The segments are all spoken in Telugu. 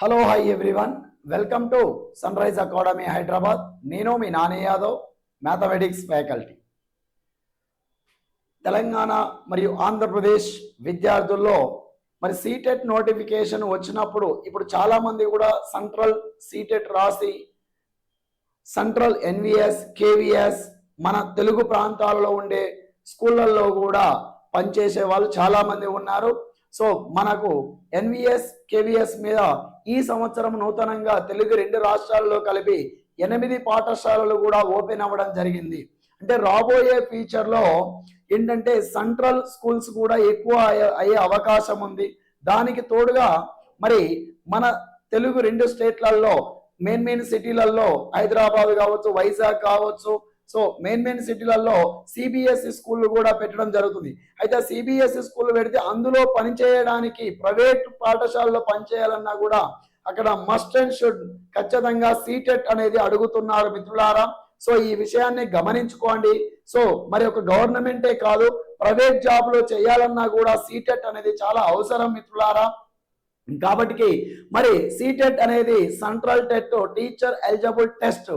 Hello hi everyone welcome to Sunrise Academy Hyderabad నేను మీ నాని యాదవ్ మ్యాథమెటిక్స్ ఫ్యాకల్టీ తెలంగాణ మరియు ఆంధ్రప్రదేశ్ విద్యార్థుల్లో మరి సీటెట్ నోటిఫికేషన్ వచ్చినప్పుడు ఇప్పుడు చాలామంది కూడా సెంట్రల్ సీటెట్ రాసి సెంట్రల్ ఎన్విఎస్ కేవిఎస్ మన తెలుగు ప్రాంతాలలో ఉండే స్కూళ్ళల్లో కూడా పనిచేసే వాళ్ళు చాలామంది ఉన్నారు. సో మనకు ఎన్విఎస్ కేవిఎస్ మీద ఈ సంవత్సరం నూతనంగా తెలుగు రెండు రాష్ట్రాల్లో కలిపి ఎనిమిది పాఠశాలలు కూడా ఓపెన్ అవ్వడం జరిగింది. అంటే రాబోయే ఫ్యూచర్లో ఏంటంటే సెంట్రల్ స్కూల్స్ కూడా ఎక్కువ అయ్యే- అయ్యే అవకాశం ఉంది. దానికి తోడుగా మరి మన తెలుగు రెండు స్టేట్లలో మెయిన్ మెయిన్ సిటీలలో హైదరాబాద్ కావచ్చు వైజాగ్ కావచ్చు సో మెయిన్ మెయిన్ సిటీలలో సిబిఎస్ఈ స్కూళ్ళు కూడా పెట్టడం జరుగుతుంది. అయితే సిబిఎస్ఈ స్కూల్ పెడితే అందులో పనిచేయడానికి ప్రైవేట్ పాఠశాలలో పనిచేయాలన్నా కూడా అక్కడ మస్ట్ అండ్ షుడ్ ఖచ్చితంగా సీటెట్ అనేది అడుగుతున్నారు మిత్రులారా. సో ఈ విషయాన్ని గమనించుకోండి. సో మరి ఒక గవర్నమెంటే కాదు ప్రైవేట్ జాబ్లో చేయాలన్నా కూడా సీటెట్ అనేది చాలా అవసరం మిత్రులారా. కాబట్టి మరి సీటెట్ అనేది central TET teacher eligible test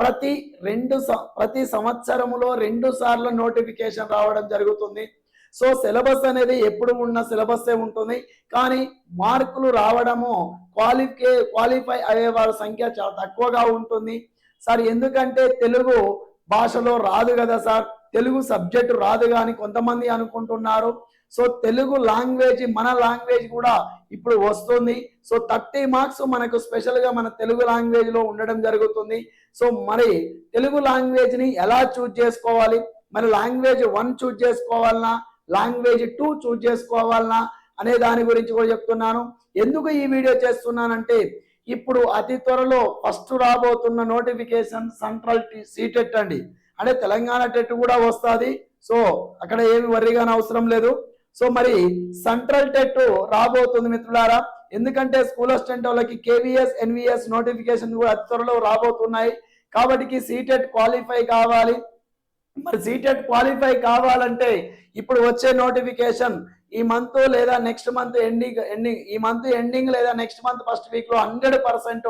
ప్రతి రెండు స- ప్రతి సంవత్సరములో రెండు సార్లు నోటిఫికేషన్ రావడం జరుగుతుంది. సో సిలబస్ అనేది ఎప్పుడు ఉన్న సిలబస్సే ఉంటుంది. కానీ మార్కులు రావడము క్వాలిఫికే క్వాలిఫై అయ్యే వారి సంఖ్య చాలా తక్కువగా ఉంటుంది. సార్ ఎందుకంటే తెలుగు భాషలో రాదు కదా సార్. తెలుగు సబ్జెక్టు రాదు కానీ కొంతమంది అనుకుంటున్నారు. సో తెలుగు లాంగ్వేజ్ మన లాంగ్వేజ్ కూడా ఇప్పుడు వస్తుంది. సో థర్టీ మార్క్స్ మనకు స్పెషల్గా మన తెలుగు లాంగ్వేజ్లో ఉండడం జరుగుతుంది. సో మరి తెలుగు లాంగ్వేజ్ని ఎలా చూజ్ చేసుకోవాలి? మరి లాంగ్వేజ్ వన్ చూజ్ చేసుకోవాలనా? లాంగ్వేజ్ టూ చూజ్ చేసుకోవాలనా? అనే దాని గురించి కూడా చెప్తున్నాను. ఎందుకు ఈ వీడియో చేస్తున్నానంటే ఇప్పుడు అతి త్వరలో ఫస్ట్ రాబోతున్న నోటిఫికేషన్ సెంట్రల్ సీటెట్ అండి అంటే తెలంగాణ టెట్ కూడా వస్తుంది. సో అక్కడ ఏమి వర్రీగానే అవసరం లేదు. సో మరి సెంట్రల్ టెట్ రాబోతుంది మిత్రులారా. ఎందుకంటే స్కూల్ అసిస్టెంట్ వాళ్ళకి కేవీఎస్ ఎన్విఎస్ నోటిఫికేషన్ కూడా అతి త్వరలో రాబోతున్నాయి. కాబట్టి సీటెట్ క్వాలిఫై కావాలి. మరి సీటెట్ క్వాలిఫై కావాలంటే ఇప్పుడు వచ్చే నోటిఫికేషన్ ఈ మంత్ లేదా నెక్స్ట్ మంత్ ఎండింగ్ ఎండింగ్ ఈ మంత్ ఎండింగ్ లేదా నెక్స్ట్ మంత్ ఫస్ట్ వీక్లో హండ్రెడ్ పర్సెంట్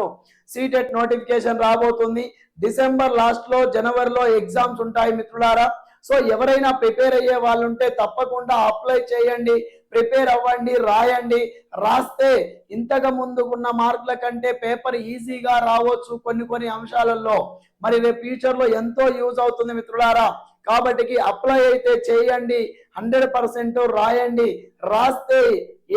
సీటెట్ నోటిఫికేషన్ రాబోతుంది. డిసెంబర్ లాస్ట్లో జనవరిలో ఎగ్జామ్స్ ఉంటాయి మిత్రులారా. సో ఎవరైనా ప్రిపేర్ అయ్యే వాళ్ళు ఉంటే తప్పకుండా అప్లై చేయండి ప్రిపేర్ అవ్వండి రాయండి. రాస్తే ఇంతకు ముందుకున్న మార్కుల కంటే పేపర్ ఈజీగా రావచ్చు కొన్ని కొన్ని అంశాలలో. మరి రేపు ఫ్యూచర్లో ఎంతో యూజ్ అవుతుంది మిత్రులారా. కాబట్టి అప్లై అయితే చేయండి హండ్రెడ్ పర్సెంట్ రాయండి. రాస్తే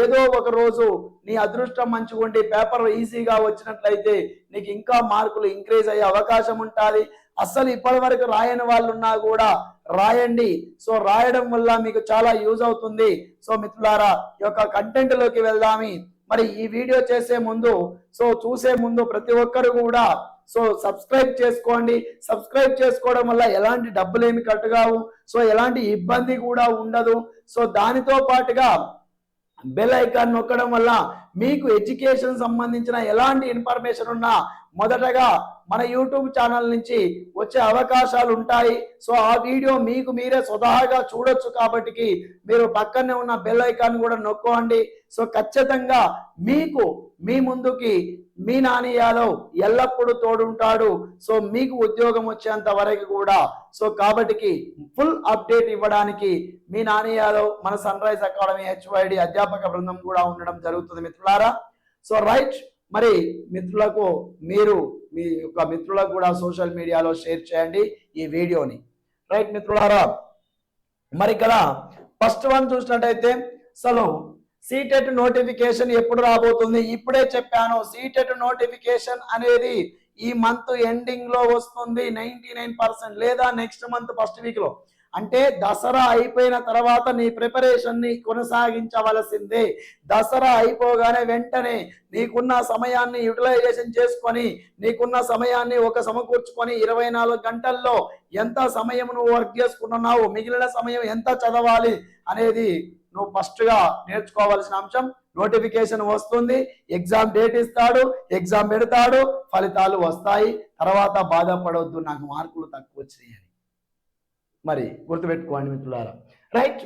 ఏదో ఒక రోజు నీ అదృష్టం మంచిగుండి పేపర్ ఈజీగా వచ్చినట్లయితే నీకు ఇంకా మార్కులు ఇంక్రీజ్ అయ్యే అవకాశం ఉంటుంది. అస్సలు ఇప్పటి వరకు రాయని వాళ్ళు ఉన్నా కూడా రాయండి. సో రాయడం వల్ల మీకు చాలా యూజ్ అవుతుంది. సో మిత్రులారా ఈ యొక్క కంటెంట్లోకి వెళ్దామి. మరి ఈ వీడియో చేసే ముందు సో చూసే ముందు ప్రతి ఒక్కరు కూడా సో సబ్స్క్రైబ్ చేసుకోండి. సబ్స్క్రైబ్ చేసుకోవడం వల్ల ఎలాంటి డబ్బులు ఏమి కట్టుగావు? సో ఎలాంటి ఇబ్బంది కూడా ఉండదు. సో దానితో పాటుగా బెల్ ఐకాన్ నొక్కడం వల్ల మీకు ఎడ్యుకేషన్ సంబంధించిన ఎలాంటి ఇన్ఫర్మేషన్ ఉన్నా మొదటగా మన యూట్యూబ్ ఛానల్ నుంచి వచ్చే అవకాశాలు ఉంటాయి. సో ఆ వీడియో మీకు మీరే స్వతహాగా చూడొచ్చు కాబట్టి మీరు పక్కనే ఉన్న బెల్ ఐకాన్ కూడా నొక్కోండి. సో ఖచ్చితంగా మీకు మీ ముందుకి మీ నాని యాదవ్ ఎల్లప్పుడూ తోడుంటాడు. సో మీకు ఉద్యోగం వచ్చేంత వరకు కూడా. సో కాబట్టి ఫుల్ అప్డేట్ ఇవ్వడానికి మీ నాని యాదవ్ మన సన్ రైజ్ అకాడమీ హెచ్వైడి అధ్యాపక బృందం కూడా ఉండడం జరుగుతుంది మిత్రులారా. సో రైట్ మరి మిత్రులకు మీరు మీ యొక్క మిత్రులకు కూడా సోషల్ మీడియాలో షేర్ చేయండి ఈ వీడియోని. రైట్ మిత్రులారా మరి ఇక్కడ ఫస్ట్ వన్ చూసినట్టయితే అసలు సీటెట్ నోటిఫికేషన్ ఎప్పుడు రాబోతుంది? ఇప్పుడే చెప్పాను సీటెట్ నోటిఫికేషన్ అనేది ఈ మంత్ ఎండింగ్లో వస్తుంది నైన్టీ నైన్ పర్సెంట్ లేదా నెక్స్ట్ మంత్ ఫస్ట్ వీక్లో అంటే దసరా అయిపోయిన తర్వాత నీ ప్రిపరేషన్ని కొనసాగించవలసిందే. దసరా అయిపోగానే వెంటనే నీకున్న సమయాన్ని యూటిలైజేషన్ చేసుకొని నీకున్న సమయాన్ని ఒక సమకూర్చుకొని ఇరవై నాలుగు గంటల్లో ఎంత సమయం నువ్వు వర్క్ చేసుకుంటున్నావు మిగిలిన సమయం ఎంత చదవాలి అనేది నువ్వు ఫస్ట్గా నేర్చుకోవాల్సిన అంశం. నోటిఫికేషన్ వస్తుంది ఎగ్జామ్ డేట్ ఇస్తాడు ఎగ్జామ్ పెడతాడు ఫలితాలు వస్తాయి. తర్వాత బాధపడవద్దు నాకు మార్కులు తక్కువ వచ్చినాయి మరి గుర్తుపెట్టుకోండి మిత్రులారా. రైట్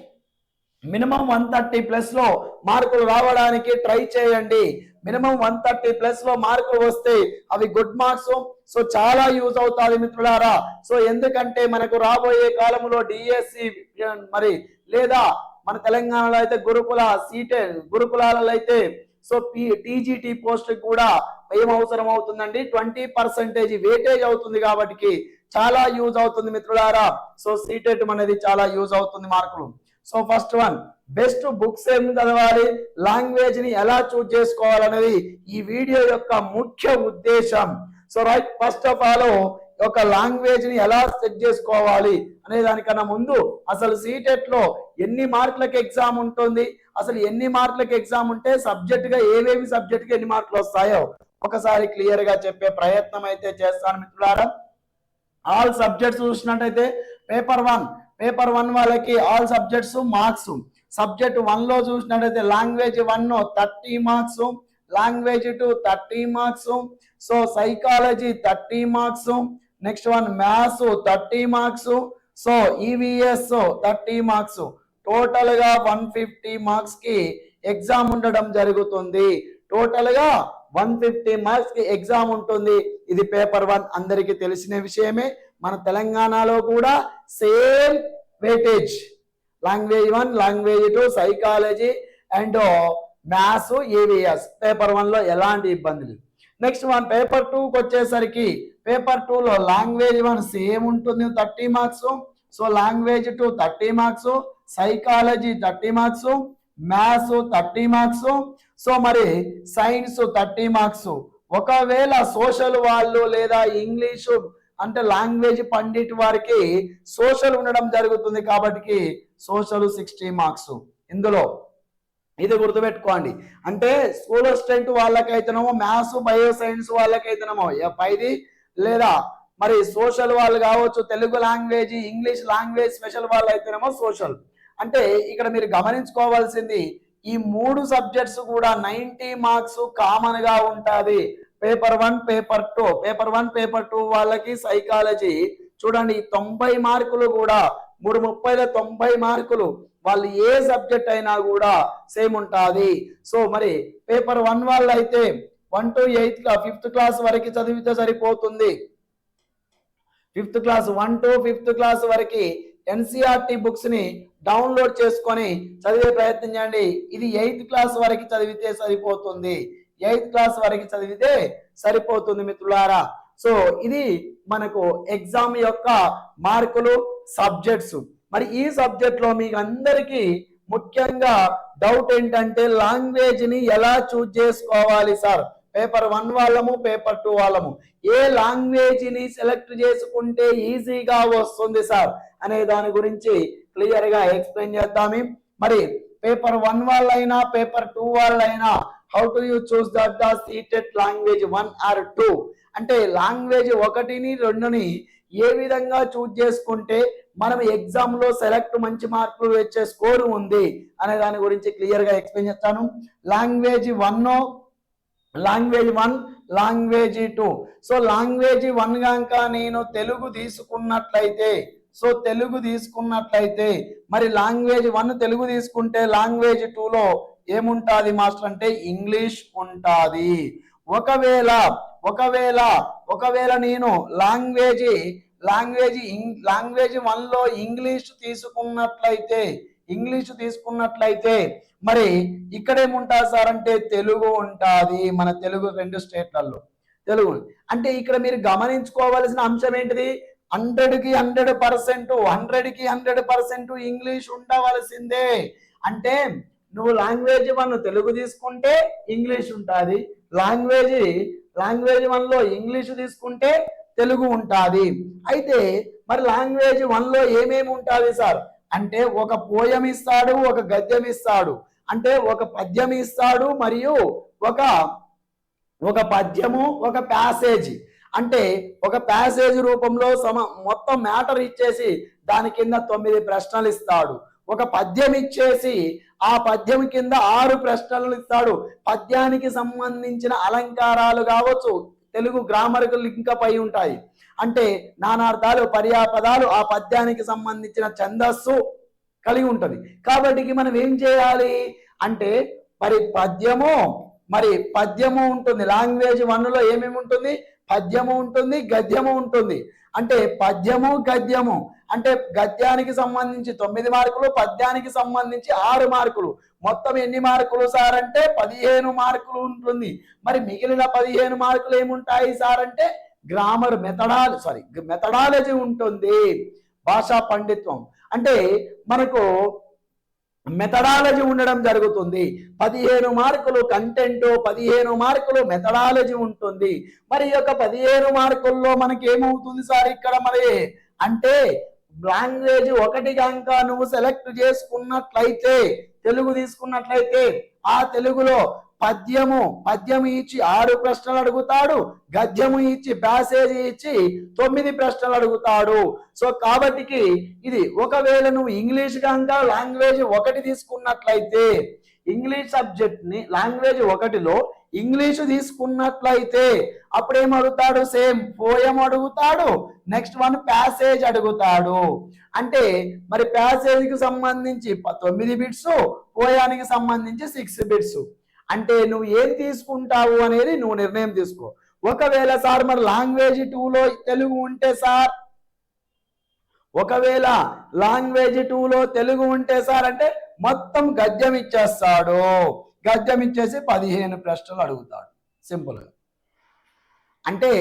మినిమం వన్ థర్టీ ప్లస్లో మార్కులు రావడానికి ట్రై చేయండి. మినిమం వన్ థర్టీ ప్లస్లో మార్కులు వస్తే అవి గుడ్ మార్క్స్ సో చాలా యూజ్ అవుతాది మిత్రులారా. సో ఎందుకంటే మనకు రాబోయే కాలంలో డిఎస్సి మరి లేదా మన తెలంగాణలో అయితే గురుకుల సీటే గురుకులాలలో అయితే సో పీ టీజీటీ పోస్ట్ కూడా ఏం అవసరం అవుతుందండి? ట్వంటీ పర్సెంటేజ్ వేటేజ్ అవుతుంది కాబట్టి చాలా యూజ్ అవుతుంది మిత్రులారా. సో సీటెట్ అనేది చాలా యూజ్ అవుతుంది మార్కులు. So first one best books ఏం చదవాలి లాంగ్వేజ్ని ఎలా చూజ్ చేసుకోవాలనేది ఈ వీడియో యొక్క ముఖ్య ఉద్దేశం. So right first of all ఒక లాంగ్వేజ్ని ఎలా సెట్ చేసుకోవాలి అనే దానికన్నా ముందు అసలు సీటెట్లో ఎన్ని మార్కులకు ఎగ్జామ్ ఉంటుంది అసలు ఎన్ని మార్కులకు ఎగ్జామ్ ఉంటే సబ్జెక్ట్గా ఏవేవి సబ్జెక్ట్కి ఎన్ని మార్కులు వస్తాయో ఒకసారి క్లియర్గా చెప్పే ప్రయత్నం అయితే చేస్తాను మిత్రులారా. ఆల్ సబ్జెక్ట్స్ చూసినట్టయితే పేపర్ వన్ పేపర్ వన్ వాళ్ళకి ఆల్ సబ్జెక్ట్స్ మార్క్స్ సబ్జెక్ట్ వన్లో చూసినట్టయితే language one thirty marks language two thirty marks so psychology thirty marks next one maths thirty marks so EVS thirty marks టోటల్గా వన్ ఫిఫ్టీ మార్క్స్కి ఎగ్జామ్ ఉండడం జరుగుతుంది. టోటల్గా వన్ ఫిఫ్టీ మార్క్స్కి ఎగ్జామ్ ఉంటుంది. ఇది పేపర్ వన్ అందరికీ తెలిసిన విషయమే. మన తెలంగాణలో కూడా same weightage language one language two psychology and maths EVS paper వన్లో ఎలాంటి ఇబ్బందులు? నెక్స్ట్ వన్ పేపర్ టూకి వచ్చేసరికి పేపర్ టూలో లాంగ్వేజ్ వన్ సేమ్ ఉంటుంది thirty marks so language two thirty marks psychology thirty marks maths thirty marks so మరి సైన్స్ థర్టీ మార్క్స్ ఒకవేళ సోషల్ వాళ్ళు లేదా ఇంగ్లీషు అంటే లాంగ్వేజ్ పండిట్ వారికి సోషల్ ఉండడం జరుగుతుంది కాబట్టి సోషల్ సిక్స్టీ మార్క్స్. ఇందులో ఇది గుర్తుపెట్టుకోండి. అంటే స్కూల్ స్టెంట్ వాళ్ళకైతేనేమో మ్యాథ్స్ బయో సైన్స్ వాళ్ళకైతేనేమో పైది లేదా మరి సోషల్ వాళ్ళు కావచ్చు Telugu language English language special వాళ్ళు అయితేనేమో సోషల్. అంటే ఇక్కడ మీరు గమనించుకోవాల్సింది ఈ మూడు సబ్జెక్ట్స్ కూడా నైంటీ మార్క్స్ కామన్గా ఉంటుంది. Paper one paper two paper one paper two వాళ్ళకి సైకాలజీ చూడండి తొంభై మార్కులు కూడా మూడు ముప్పైల తొంభై మార్కులు వాళ్ళు ఏ సబ్జెక్ట్ అయినా కూడా సేమ్ ఉంటుంది. సో మరి పేపర్ వన్ వాళ్ళు అయితే one to eighth fifth class వరకు చదివితే సరిపోతుంది. Fifth class one to fifth class వరకు ఎన్సీఆర్టీ బుక్స్ని డౌన్లోడ్ చేసుకొని చదివే ప్రయత్నం చేయండి. ఇది ఎయిత్ క్లాస్ వరకు చదివితే సరిపోతుంది. ఎయిత్ క్లాస్ వరకు చదివితే సరిపోతుంది మిత్రులారా. సో ఇది మనకు ఎగ్జామ్ యొక్క మార్కులు సబ్జెక్ట్స్. మరి ఈ సబ్జెక్ట్లో మీకు అందరికీ ముఖ్యంగా డౌట్ ఏంటంటే లాంగ్వేజ్ని ఎలా చూజ్ చేసుకోవాలి సార్? పేపర్ వన్ వాళ్ళము పేపర్ టూ వాళ్ళము. ఏ లాంగ్వేజ్ని సెలెక్ట్ చేసుకుంటే ఈజీగా వస్తుంది సార్? అనే దాని గురించి క్లియర్గా ఎక్స్ప్లెయిన్ చేద్దాము. మరి పేపర్ వన్ వాళ్ళైనా పేపర్ టూ వాళ్ళైనా how to you choose that the CTET language one or two? అంటే లాంగ్వేజ్ ఒకటిని రెండుని ఏ విధంగా చూజ్ చేసుకుంటే మనం ఎగ్జామ్లో సెలెక్ట్ మంచి మార్కులు వచ్చే స్కోర్ ఉంది అనే దాని గురించి క్లియర్గా ఎక్స్ప్లెయిన్ చేస్తాను. Language one language one language two. So language one కనుక నేను తెలుగు తీసుకున్నట్లయితే సో తెలుగు తీసుకున్నట్లయితే మరి లాంగ్వేజ్ వన్ తెలుగు తీసుకుంటే లాంగ్వేజ్ టూలో ఏముంటుంది మాస్టర్ అంటే ఇంగ్లీష్ ఉంటుంది. ఒకవేళ ఒకవేళ ఒకవేళ నేను లాంగ్వేజ్ లాంగ్వేజ్ లాంగ్వేజ్ వన్లో ఇంగ్లీష్ తీసుకున్నట్లయితే ఇంగ్లీష్ తీసుకున్నట్లయితే మరి ఇక్కడేముంటుంది సార్ అంటే తెలుగు ఉంటుంది మన తెలుగు రెండు స్టేట్లలో తెలుగు. అంటే ఇక్కడ మీరు గమనించుకోవాల్సిన అంశం ఏంటిది? హండ్రెడ్కి హండ్రెడ్ పర్సెంట్ హండ్రెడ్కి హండ్రెడ్ పర్సెంట్ ఇంగ్లీష్ ఉండవలసిందే. అంటే నువ్వు లాంగ్వేజ్ వన్ తెలుగు తీసుకుంటే ఇంగ్లీష్ ఉంటుంది. లాంగ్వేజ్ లాంగ్వేజ్ వన్లో ఇంగ్లీష్ తీసుకుంటే తెలుగు ఉంటుంది. అయితే మరి లాంగ్వేజ్ వన్లో ఏమేమి ఉంటుంది సార్? అంటే ఒక పోయం ఇస్తాడు ఒక గద్యం ఇస్తాడు. అంటే ఒక పద్యం ఇస్తాడు మరియు ఒక ఒక పద్యము ఒక ప్యాసేజ్ అంటే ఒక ప్యాసేజ్ రూపంలో సమ మొత్తం మ్యాటర్ ఇచ్చేసి దాని కింద తొమ్మిది ప్రశ్నలు ఇస్తాడు. ఒక పద్యం ఇచ్చేసి ఆ పద్యం కింద ఆరు ప్రశ్నలు ఇస్తాడు. పద్యానికి సంబంధించిన అలంకారాలు కావచ్చు తెలుగు గ్రామర్కు లింక్ అయి ఉంటాయి. అంటే నానార్థాలు పర్యాపదాలు ఆ పద్యానికి సంబంధించిన ఛందస్సు కలిగి ఉంటుంది. కాబట్టి మనం ఏం చేయాలి? అంటే మరి పద్యము మరి పద్యము ఉంటుంది. లాంగ్వేజ్ వన్లో ఏమేమి ఉంటుంది? పద్యము ఉంటుంది గద్యము ఉంటుంది. అంటే పద్యము గద్యము. అంటే గద్యానికి సంబంధించి తొమ్మిది మార్కులు పద్యానికి సంబంధించి ఆరు మార్కులు. మొత్తం ఎన్ని మార్కులు సార్ అంటే పదిహేను మార్కులు ఉంటుంది. మరి మిగిలిన పదిహేను మార్కులు ఏముంటాయి సార్ అంటే గ్రామర్ మెథడాలజీ సారీ మెథడాలజీ ఉంటుంది. భాషా పండిత్వం. అంటే మనకు మెథడాలజీ ఉండడం జరుగుతుంది. పదిహేను మార్కులు కంటెంట్ పదిహేను మార్కులు మెథడాలజీ ఉంటుంది. మరి యొక్క పదిహేను మార్కుల్లో మనకి ఏమవుతుంది సార్ ఇక్కడ మరి? అంటే లాంగ్వేజ్ ఒకటి కనుక నువ్వు సెలెక్ట్ చేసుకున్నట్లయితే తెలుగు తీసుకున్నట్లయితే ఆ తెలుగులో పద్యము పద్యము ఇచ్చి ఆరు ప్రశ్నలు అడుగుతాడు గద్యము ఇచ్చి ప్యాసేజీ ఇచ్చి తొమ్మిది ప్రశ్నలు అడుగుతాడు. సో కాబట్టికి ఇది ఒకవేళ నువ్వు ఇంగ్లీష్ కనుక లాంగ్వేజ్ ఒకటి తీసుకున్నట్లయితే ఇంగ్లీష్ సబ్జెక్ట్ని లాంగ్వేజ్ ఒకటిలో ఇంగ్లీష్ తీసుకున్నట్లయితే అప్పుడేం అడుగుతాడు? సేమ్ పోయం అడుగుతాడు నెక్స్ట్ వన్ ప్యాసేజ్ అడుగుతాడు. అంటే మరి ప్యాసేజ్కి సంబంధించి తొమ్మిది బిట్స్ పోయానికి సంబంధించి సిక్స్ బిట్స్. అంటే నువ్వు ఏం తీసుకుంటావు అనేది నువ్వు నిర్ణయం తీసుకో. ఒకవేళ సార్ మరి లాంగ్వేజ్ టూలో తెలుగు ఉంటే సార్ ఒకవేళ లాంగ్వేజ్ టూలో తెలుగు ఉంటే సార్ అంటే మొత్తం గద్యం ఇచ్చేస్తాడు. గద్యం ఇచ్చేసి పదిహేను ప్రశ్నలు అడుగుతాడు. సింపుల్గా అంటే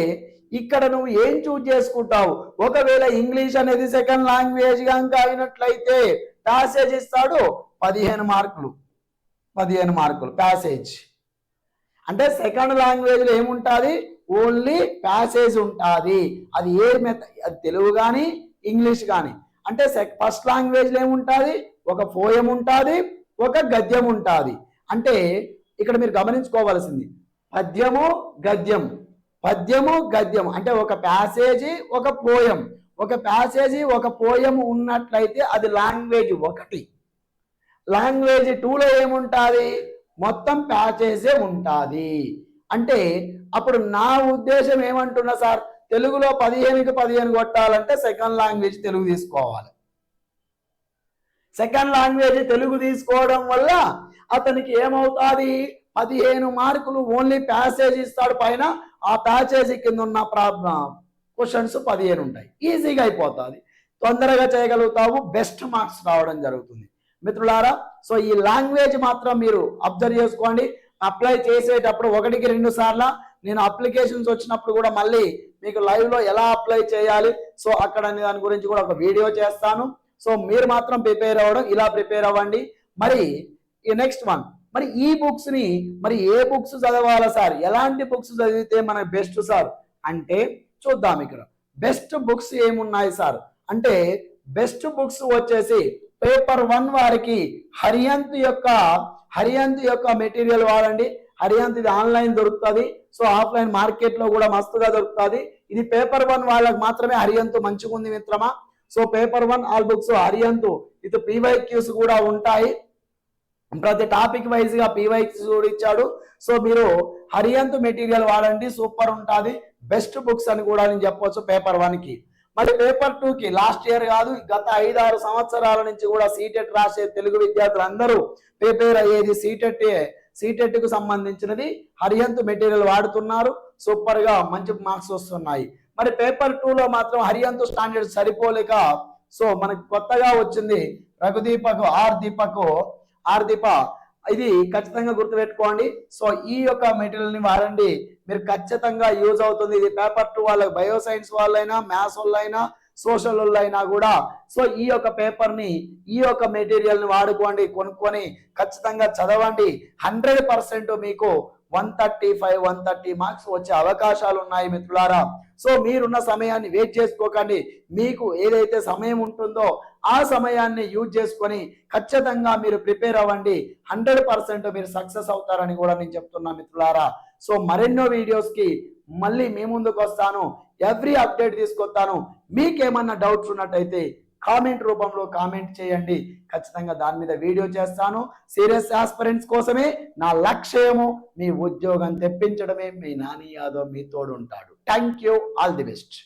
ఇక్కడ నువ్వు ఏం చూజ్ చేసుకుంటావు? ఒకవేళ ఇంగ్లీష్ అనేది సెకండ్ లాంగ్వేజ్ కనుక అయినట్లయితే ప్యాసేజ్ ఇస్తాడు పదిహేను మార్కులు. పదిహేను మార్కులు ప్యాసేజ్ అంటే సెకండ్ లాంగ్వేజ్లో ఏముంటుంది? ఓన్లీ ప్యాసేజ్ ఉంటుంది. అది ఏ మెథ అది తెలుగు కానీ ఇంగ్లీష్ కానీ అంటే ఫస్ట్ లాంగ్వేజ్లో ఏముంటుంది? ఒక పోయం ఉంటుంది ఒక గద్యం ఉంటుంది. అంటే ఇక్కడ మీరు గమనించుకోవాల్సింది. పద్యము గద్యం. పద్యము గద్యం. అంటే ఒక ప్యాసేజీ ఒక పోయం. ఒక ప్యాసేజీ ఒక పోయం ఉన్నట్లయితే అది లాంగ్వేజ్ ఒకటి. లాంగ్వేజ్ టూలో ఏముంటుంది? మొత్తం ప్యాచేసే ఉంటుంది. అంటే అప్పుడు నా ఉద్దేశం ఏమంటున్నా సార్? తెలుగులో పదిహేనుకి పదిహేను కొట్టాలంటే సెకండ్ లాంగ్వేజ్ తెలుగు తీసుకోవాలి. సెకండ్ లాంగ్వేజ్ తెలుగు తీసుకోవడం వల్ల అతనికి ఏమవుతుంది? పదిహేను మార్కులు ఓన్లీ ప్యాసేజ్ ఇస్తాడు పైన ఆ ప్యాసేజీ కింద ఉన్న ప్రాబ్లం క్వశ్చన్స్ పదిహేను ఉంటాయి. ఈజీగా అయిపోతుంది. తొందరగా చేయగలుగుతావు బెస్ట్ మార్క్స్ రావడం జరుగుతుంది. మిత్రులారా సో ఈ లాంగ్వేజ్ మాత్రం మీరు అబ్జర్వ్ చేసుకోండి. అప్లై చేసేటప్పుడు ఒకటికి రెండు సార్లు నేను అప్లికేషన్స్ వచ్చినప్పుడు కూడా మళ్ళీ మీకు లైవ్లో ఎలా అప్లై చేయాలి సో అక్కడ దాని గురించి కూడా ఒక వీడియో చేస్తాను. సో మీరు మాత్రం ప్రిపేర్ అవ్వడం ఇలా ప్రిపేర్ అవ్వండి. మరి ఈ నెక్స్ట్ వన్ మరి ఈ బుక్స్ని మరి ఏ బుక్స్ చదవాలా సార్ ఎలాంటి బుక్స్ చదివితే మనకు బెస్ట్ సార్ అంటే చూద్దాం ఇక్కడ. బెస్ట్ బుక్స్ ఏమున్నాయి సార్ అంటే బెస్ట్ బుక్స్ వచ్చేసి పేపర్ వన్ వారికి హరియంత్ యొక్క హరియంత్ యొక్క మెటీరియల్ వాడండి. హరియంత్ ఇది ఆన్లైన్ దొరుకుతుంది. సో ఆఫ్లైన్ మార్కెట్లో కూడా మస్తుగా దొరుకుతుంది. ఇది పేపర్ వన్ వాళ్ళకి మాత్రమే హరియంత్ మంచిగా ఉంది మిత్రమా? So paper one all books Arihant ఇది పీవైక్యూస్ కూడా ఉంటాయి. ప్రతి టాపిక్ వైజ్గా పీవైక్యూస్ కూడా ఇచ్చాడు. సో మీరు హరియంత్ మెటీరియల్ వాడండి. సూపర్ ఉంటుంది. బెస్ట్ బుక్స్ అని కూడా నేను చెప్పవచ్చు పేపర్ వన్కి మరి పేపర్ టూకి లాస్ట్ ఇయర్ కాదు గత ఐదారు సంవత్సరాల నుంచి కూడా సీటెట్ రాసే తెలుగు విద్యార్థులు అందరూ ప్రిపేర్ అయ్యేది సీటెట్ సీటెట్కు సంబంధించినది హరియంత్ మెటీరియల్ వాడుతున్నారు. సూపర్గా మంచి మార్క్స్ వస్తున్నాయి. మరి పేపర్ టూ లో మాత్రం హరియంత్ స్టాండర్డ్ సరిపోలేక సో మనకు కొత్తగా వచ్చింది రఘుదీపకు ఆర్ దీపకు ఆర్ దీప ఇది ఖచ్చితంగా గుర్తుపెట్టుకోండి. సో ఈ యొక్క మెటీరియల్ని వాడండి. మీరు ఖచ్చితంగా యూజ్ అవుతుంది. ఇది పేపర్ టూ వాళ్ళకి బయో సైన్స్ వాళ్ళైనా మ్యాథ్స్ వాళ్ళైనా సోషల్ వాళ్ళైనా కూడా. సో ఈ యొక్క పేపర్ని ఈ యొక్క మెటీరియల్ని వాడుకోండి కొనుక్కొని ఖచ్చితంగా చదవండి. హండ్రెడ్ పర్సెంట్ మీకు one thirty five one thirty marks వచ్చే అవకాశాలు ఉన్నాయి మిత్రులారా. సో మీరున్న సమయాన్ని వెయిట్ చేసుకోకండి. మీకు ఏదైతే సమయం ఉంటుందో ఆ సమయాన్ని యూజ్ చేసుకొని ఖచ్చితంగా మీరు ప్రిపేర్ అవ్వండి. హండ్రెడ్ పర్సెంట్ మీరు సక్సెస్ అవుతారని కూడా నేను చెప్తున్నా మిత్రులారా. సో మరెన్నో వీడియోస్కి మళ్ళీ మీ ముందుకు వస్తాను. ఎవ్రీ అప్డేట్ తీసుకొస్తాను. మీకేమన్నా డౌట్స్ ఉన్నట్టయితే కామెంట్ రూపంలో కామెంట్ చేయండి. ఖచ్చితంగా దాని మీద వీడియో చేస్తాను. సీరియస్ ఆస్పరెంట్స్ కోసమే నా లక్ష్యము మీ ఉద్యోగం తెప్పించడమే. మీ నాని యాదవ్ మీ తోడు ఉంటాడు thank you all the best